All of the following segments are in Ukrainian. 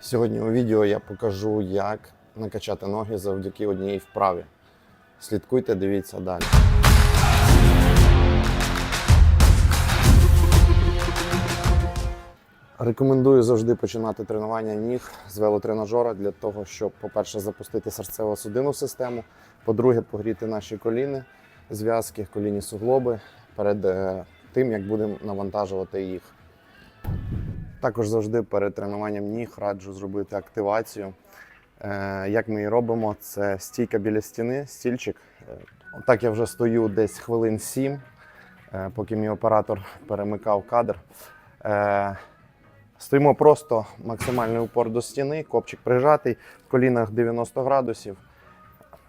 Сьогодні у відео я покажу, як накачати ноги завдяки одній вправі. Слідкуйте, дивіться далі. Рекомендую завжди починати тренування ніг з велотренажера для того, щоб, по-перше, запустити серцево-судинну систему, по-друге, погріти наші коліни, зв'язки, колінні суглоби перед е, тим, як будемо навантажувати їх. Також завжди перед тренуванням ніг раджу зробити активацію. Е, Як ми її робимо, це стійка біля стіни, стільчик. Е, Так я вже стою десь хвилин 7, поки мій оператор перемикав кадр. Е, Стоїмо просто максимальний упор до стіни, копчик прижатий, в колінах 90 градусів.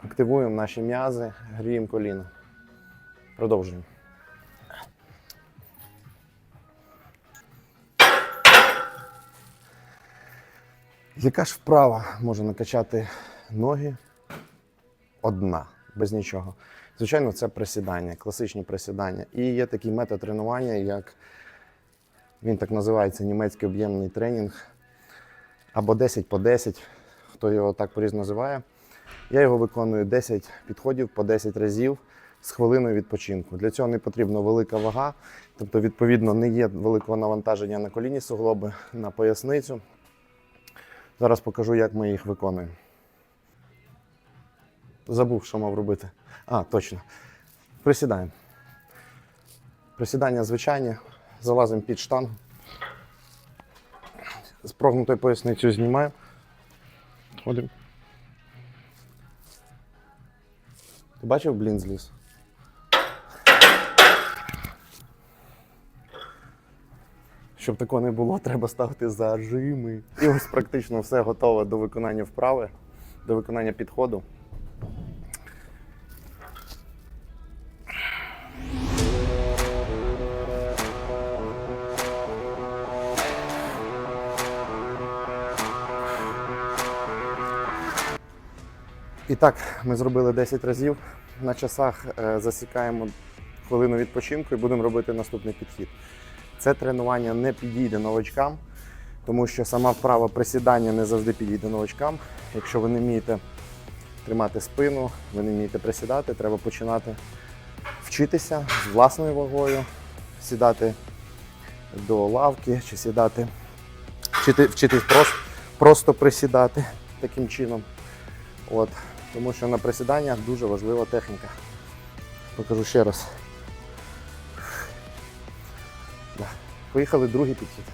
Активуємо наші м'язи, гріємо коліна. Продовжуємо. Яка ж вправа може накачати ноги? Одна, без нічого. Звичайно, це присідання, класичні присідання. І є такий метод тренування, як він так називається німецький об'ємний тренінг або 10 по 10, хто його так по-різному називає. Я його виконую 10 підходів по 10 разів з хвилиною відпочинку. Для цього не потрібна велика вага, тобто, відповідно, не є великого навантаження на колінні суглоби, на поясницю. Зараз покажу, як ми їх виконуємо. Забув, що мав робити. А, точно. Присідаємо. Присідання звичайні. Залазимо під штангу. З прогнутою поясницею знімаємо. Ходимо. Ти бачив блін зліз? Щоб такого не було, треба ставити зажими. І ось практично все готове до виконання вправи, до виконання підходу. І так, ми зробили 10 разів. На часах е, засікаємо хвилину відпочинку і будемо робити наступний підхід. Це тренування не підійде новачкам, тому що сама вправа присідання не завжди підійде новачкам. Якщо ви не вмієте тримати спину, ви не вмієте присідати, треба починати вчитися з власною вагою, сідати до лавки чи сідати, вчити, вчитись просто, просто присідати таким чином. От, тому що на присіданнях дуже важлива техніка. Покажу ще раз. Поїхали другий підхід.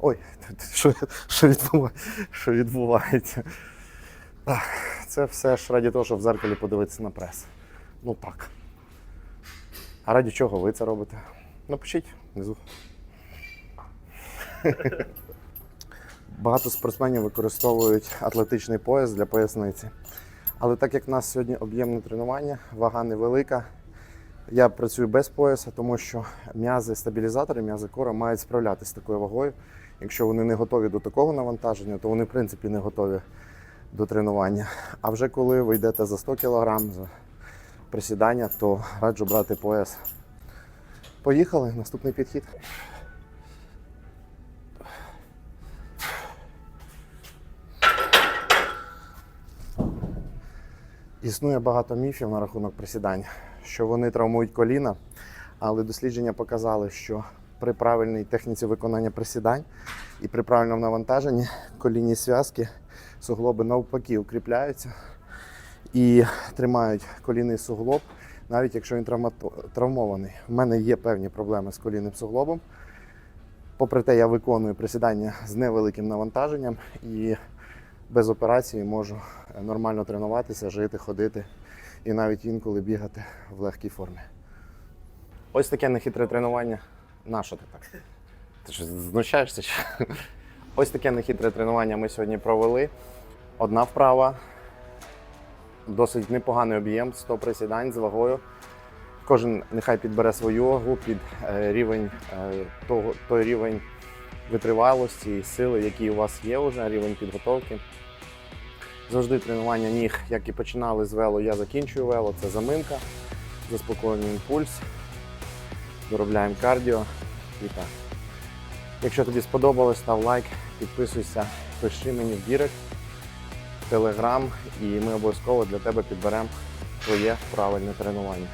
Ой, що, що, відбува- що відбувається? Так, це все ж раді того, щоб в зеркалі подивитися на прес. Ну так. А раді чого ви це робите? Напишіть внизу. Багато спортсменів використовують атлетичний пояс для поясниці. Але так як в нас сьогодні об'ємне тренування, вага невелика, я працюю без пояса, тому що м'язи стабілізатори, м'язи кора мають справлятися з такою вагою. Якщо вони не готові до такого навантаження, то вони в принципі не готові до тренування. А вже коли ви йдете за 100 кг за присідання, то раджу брати пояс. Поїхали, наступний підхід. Існує багато міфів на рахунок присідань, що вони травмують коліна, але дослідження показали, що при правильній техніці виконання присідань і при правильному навантаженні колінні зв'язки, суглоби навпаки укріпляються і тримають колінний суглоб, навіть якщо він травмований. У мене є певні проблеми з колінним суглобом. Попри те, я виконую присідання з невеликим навантаженням і без операції можу е, нормально тренуватися, жити, ходити і навіть інколи бігати в легкій формі. Ось таке нехитре тренування. На що ти так? Ти що, знущаєшся? Ось таке нехитре тренування ми сьогодні провели. Одна вправа, досить непоганий об'єм, 100 присідань з вагою. Кожен нехай підбере свою вагу під е, рівень е, того, той рівень витривалості сили, який у вас є вже, рівень підготовки. Завжди тренування ніг, як і починали з вело, я закінчую вело. Це заминка, заспокоюємо пульс, доробляємо кардіо і так. Якщо тобі сподобалось, став лайк, підписуйся, пиши мені в Дірект, в Телеграм, і ми обов'язково для тебе підберемо твоє правильне тренування.